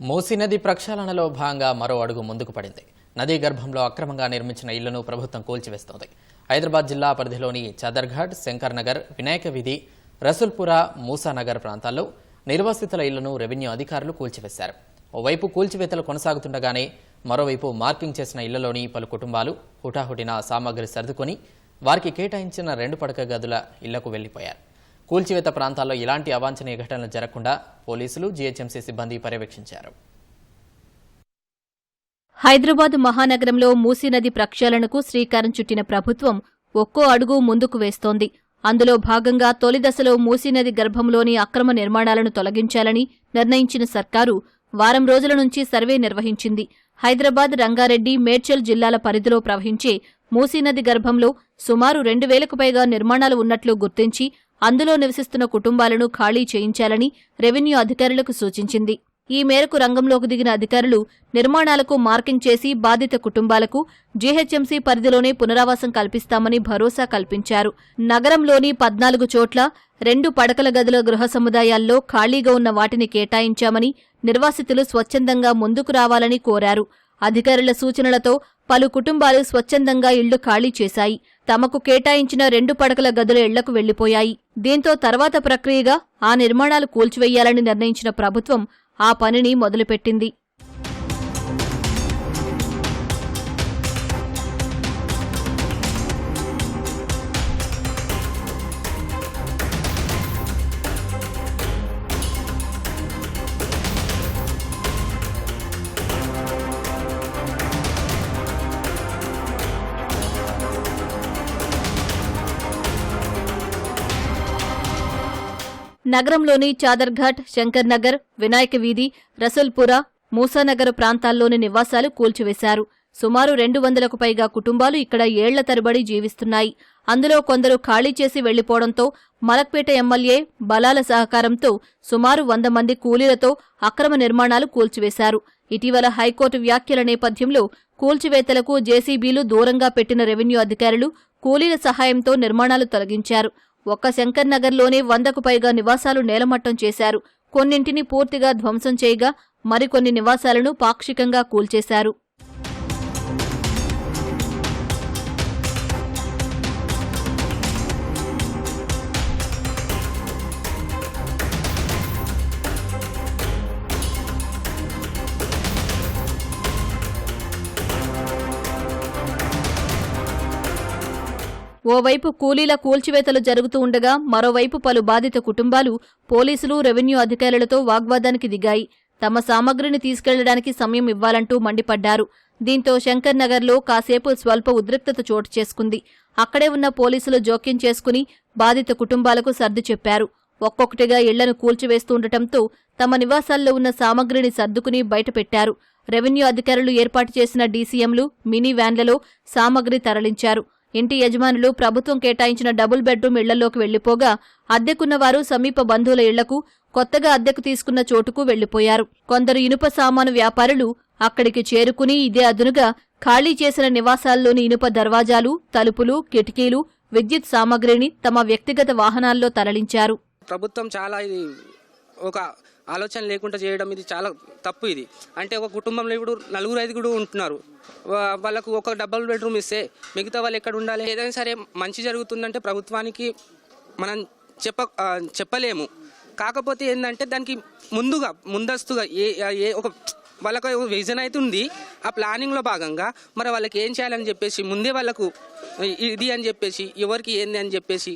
మూసీ నది ప్రక్షాళనలో భాగంగా మరో అడుగు ముందుకు పడింది. నదీ గర్భంలో అక్రమంగా నిర్మించిన ఇళ్ళను ప్రభుత్వం కూల్చివేస్తోంది. హైదరాబాద్ జిల్లా పరిధిలోని చదర్ఘాట్ శంకర్ నగర్ వినాయక వీధి రసూల్పుర మూసానగర్ ప్రాంతాల్లో నిర్వాసితుల ఇళ్ళను రెవెన్యూ అధికారులు కూల్చివేశారు. ఓవైపు కూల్చివేతలు కొనసాగుతుండగానే మరోవైపు మార్కింగ్ చేసిన ఇళ్ళలోని పలు కుటుంబాలు హుటాహుటిన సామాగ్రి సర్దుకొని వారికి కేటాయించిన రెండు పడక గదుల ఇళ్ళకు వెళ్ళిపోయారు కూల్చివేత ప్రాంతాల్లో ఇలాంటి అవాంఛనీయ ఘటనలు జరగకుండా పోలీసులు జీహెచ్ఎంసీ సిబ్బంది పర్యవేక్షించారు. హైదరాబాద్ మహానగరంలో మూసీ నది ప్రక్షాళనకు శ్రీకారం చుట్టిన ప్రభుత్వం ఒక్కో అడుగు ముందుకు వేస్తోంది. అందులో భాగంగా తొలి దశలో మూసీ నది గర్భంలోని అక్రమ నిర్మాణాలను తొలగించాలని నిర్ణయించిన సర్కారు వారం రోజుల నుంచి సర్వే నిర్వహించింది. హైదరాబాద్ రంగారెడ్డి మేడ్చల్ జిల్లాల పరిధిలో ప్రవహించే మూసీనది గర్భంలో సుమారు రెండు వేలకు పైగా నిర్మాణాలు ఉన్నట్లు గుర్తించి అందులో నివసిస్తున్న కుటుంబాలను ఖాళీ చేయించాలని రెవెన్యూ అధికారులకు సూచించింది. ఈ మేరకు రంగంలోకి దిగిన అధికారులు నిర్మాణాలకు మార్కింగ్ చేసి బాధిత కుటుంబాలకు జీహెచ్ఎంసీ పరిధిలోనే పునరావాసం కల్పిస్తామని భరోసా కల్పించారు. నగరంలోని పద్నాలుగు చోట్ల రెండు పడకల గదుల గృహ సముదాయాల్లో ఖాళీగా ఉన్న వాటిని కేటాయించామని నిర్వాసితులు స్వచ్ఛందంగా ముందుకు రావాలని కోరారు. అధికారుల సూచనలతో పలు కుటుంబాలు స్వచ్ఛందంగా ఇళ్ళు ఖాళీ చేశాయి. తమకు కేటాయించిన రెండు పడకల గదుల ఇళ్ళకు వెళ్ళిపోయాయి దీంతో తర్వాత ప్రక్రియగా ఆ నిర్మాణాలు కూల్చివేయాలని నిర్ణయించిన ప్రభుత్వం ఆ పనిని మొదలుపెట్టింది. నగరంలోని చాదర్ఘాట్ శంకర్ నగర్ వినాయక వీధి రసూల్పుర మూసానగర్ ప్రాంతాల్లోని నివాసాలు కూల్చివేశారు. సుమారు రెండు వందలకు పైగా కుటుంబాలు ఇక్కడ ఏళ్ళ తరబడి జీవిస్తున్నాయి. అందులో కొందరు ఖాళీ చేసి వెళ్ళిపోవడంతో మలక్పేట ఎమ్మెల్యే బలాల సహకారంతో సుమారు వంద మంది కూలీలతో అక్రమ నిర్మాణాలు కూల్చివేశారు. ఇటీవల హైకోర్టు వ్యాఖ్యల నేపథ్యంలో కూల్చివేతలకు జేసీబీలు దూరంగా పెట్టిన రెవెన్యూ అధికారులు కూలీల సహాయంతో నిర్మాణాలు తొలగించారు. ఒక్క శంకర్ నగర్లోనే వందకు పైగా నివాసాలు నేలమట్టం చేశారు. కొన్నింటిని పూర్తిగా ధ్వంసం చేయగా మరికొన్ని నివాసాలను పాక్షికంగా కూల్చేశారు. ఓవైపు కూలీల కూల్చివేతలు జరుగుతూ ఉండగా మరోవైపు పలు బాధిత కుటుంబాలు పోలీసులు రెవెన్యూ అధికారులతో వాగ్వాదానికి దిగాయి. తమ సామగ్రిని తీసుకెళ్ళడానికి సమయం ఇవ్వాలంటూ మండిపడ్డారు. దీంతో శంకర్ నగర్లో కాసేపు స్వల్ప ఉద్రిక్తత చోటు చేసుకుంది. అక్కడే ఉన్న పోలీసులు జోక్యం చేసుకుని బాధిత కుటుంబాలకు సర్ది చెప్పారు. ఒక్కొక్కటిగా ఇళ్ళను కూల్చివేస్తుండటంతో తమ నివాసాల్లో ఉన్న సామగ్రిని సర్దుకుని బయటపెట్టారు. రెవెన్యూ అధికారులు ఏర్పాటు చేసిన డీసీఎంలు మినీ వ్యాన్లలో సామగ్రి తరలించారు. ఇంటి యజమానులు ప్రభుత్వం కేటాయించిన డబుల్ బెడ్రూమ్ ఇళ్ళలోకి వెళ్ళిపోగా అద్దెకున్న వారు సమీప బంధువుల ఇళ్ళకు కొత్తగా అద్దెకు తీసుకున్న చోటుకు వెళ్ళిపోయారు కొందరు ఇనుప సామాను వ్యాపారులు అక్కడికి చేరుకుని ఇదే అదునుగా ఖాళీ చేసిన నివాసాల్లోని ఇనుప దర్వాజాలు తలుపులు కిటికీలు విద్యుత్ సామగ్రిని తమ వ్యక్తిగత వాహనాల్లో తరలించారు. ప్రభుత్వం చాలా ఒక ఆలోచన లేకుండా చేయడం ఇది చాలా తప్పు ఇది. అంటే ఒక కుటుంబంలో ఇప్పుడు నలుగురు ఐదుగురు ఉంటున్నారు. వాళ్ళకు ఒక డబుల్ బెడ్రూమ్ ఇస్తే మిగతా వాళ్ళు ఎక్కడ ఉండాలి? ఏదైనా సరే మంచి జరుగుతుందంటే ప్రభుత్వానికి మనం చెప్ప చెప్పలేము. కాకపోతే ఏంటంటే దానికి ముందుగా ముందస్తుగా ఏ ఏ ఒక వాళ్ళకు ఒక విజన్ అయితే ఉంది. ఆ ప్లానింగ్లో భాగంగా మరి వాళ్ళకి ఏం చేయాలని చెప్పేసి ముందే వాళ్ళకు ఇది అని చెప్పేసి ఎవరికి ఏంది అని చెప్పేసి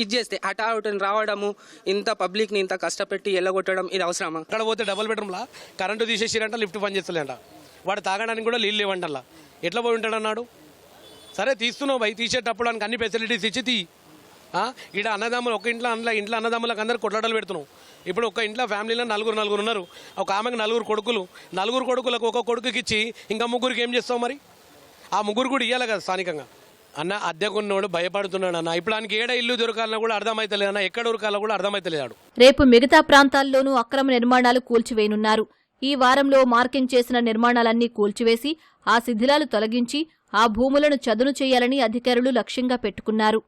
ఇది చేస్తే హఠాహుటిని రావడము ఇంత పబ్లిక్ని ఇంత కష్టపెట్టి ఎల్లగొట్టడం ఇది అవసరమా? అక్కడ పోతే డబుల్ బెడ్రూమ్లా కరెంటు తీసేసిరంట లిఫ్ట్ పని చేస్తలేంట. వాడు తాగడానికి కూడా నీళ్ళు లేవంటల్లా ఎట్లా పోయి ఉంటాడు అన్నాడు సరే తీస్తున్నావు భయ్ తీసేటప్పుడు ఆయనకు అన్ని ఫెసిలిటీస్ ఇచ్చి తీ. ఇక్కడ అన్నదమ్ములు ఒక ఇంట్లో అందులో ఇంట్లో అన్నదమ్ములకు అందరు కొట్లాటలు పెడుతున్నావు ఇప్పుడు ఒక ఇంట్లో ఫ్యామిలీలో నలుగురు నలుగురు ఉన్నారు. ఒక ఆమెకు నలుగురు కొడుకులు. నలుగురు కొడుకులకు ఒక కొడుకుకి ఇచ్చి ఇంకా ముగ్గురికి ఏం చేస్తావు మరి? ఆ ముగ్గురు కూడా ఇవ్వాలి కదా స్థానికంగా. అన్న అద్దెకున్నోడు భయపడుతున్నాడు అన్న. ఇప్పుడు ఆయనకి ఏడ ఇల్లు దొరకాలన్నా కూడా అర్థమైతలేదు అన్న ఎక్కడ దొరకాలో కూడా అర్థమైతలేడు రేపు మిగతా ప్రాంతాల్లోనూ అక్రమ నిర్మాణాలు కూల్చివేయనున్నారు. ఈ వారంలో మార్కింగ్ చేసిన నిర్మాణాలన్నీ కూల్చివేసి ఆ శిథిలాలు తొలగించి ఆ భూములను చదును చేయాలని అధికారులు లక్ష్యంగా పెట్టుకున్నారు.